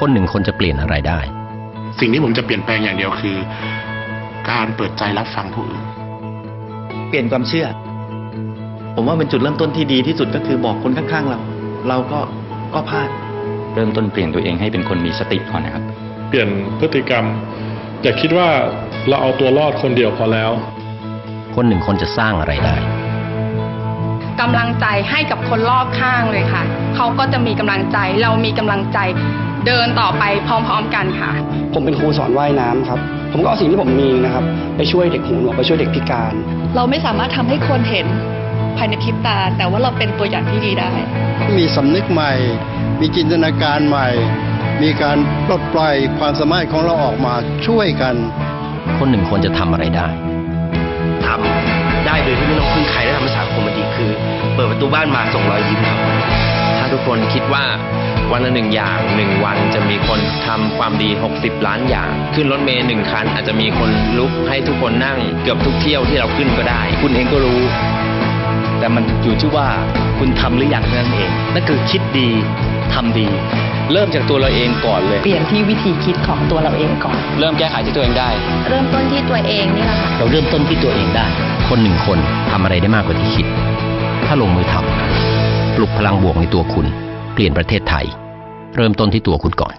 คนหนึ่งคนจะเปลี่ยนอะไรได้ สิ่งที่ผมจะเปลี่ยนแปลงอย่างเดียวคือ การเปิดใจรับฟังผู้อื่น เปลี่ยนความเชื่อ ผมว่าเป็นจุดเริ่มต้นที่ดีที่สุดก็คือบอกคนข้างๆเรา เราก็ก็พลาด เริ่มต้นเปลี่ยนตัวเองให้เป็นคนมีสติก่อนนะครับ เปลี่ยนพฤติกรรมอย่าคิดว่าเราเอาตัวรอดคนเดียวพอแล้ว คนหนึ่งคนจะสร้างอะไรได้กำลังใจให้กับคนรอบข้างเลยค่ะ เขาก็จะมีกำลังใจ เรามีกำลังใจ เดินต่อไปพร้อมๆกันค่ะ ผมเป็นครูสอนว่ายน้ำครับ ผมก็เอาสิ่งที่ผมมีนะครับ ไปช่วยเด็กหูหนวกไปช่วยเด็กพิการ เราไม่สามารถทำให้คนเห็นภายในพริบตา แต่ว่าเราเป็นตัวอย่างที่ดีได้ มีสำนึกใหม่ มีจินตนาการใหม่ มีการปลดปล่อยความสามารถของเราออกมาช่วยกัน คนหนึ่งคนจะทำอะไรได้ทำได้โดยที่ไม่ต้องพึ่งใครและทำให้สังคมมันดีคือ เปิดประตูบ้านมาส่งรอยยิ้มครับถ้า ทุกคนคิดว่าวันละหนึ่งอย่างหนึ่งวันจะมีคนทำความดี 60 ล้านอย่าง ขึ้นรถเมล์หนึ่งคัน อาจจะมีคนลุกให้ทุกคนนั่งเกือบทุกเที่ยวที่เราขึ้นก็ได้ คุณเองก็รู้ แต่มันอยู่ที่ว่าคุณทำหรือยังเท่านั้นเองนั่นคือคิดดีทำดี เริ่มจากตัวเราเองก่อนเลย เปลี่ยนที่วิธีคิดของตัวเราเองก่อน เริ่มแก้ไขที่ตัวเองได้ เริ่มต้นที่ตัวเองนี่แหละค่ะเราเริ่มต้นที่ตัวเองได้ คนหนึ่งคนทำอะไรได้มากกว่าที่คิด ถ้าลงมือทำ ปลุกพลังบวกในตัวคุณ เปลี่ยนประเทศไทย เริ่มต้นที่ตัวคุณก่อน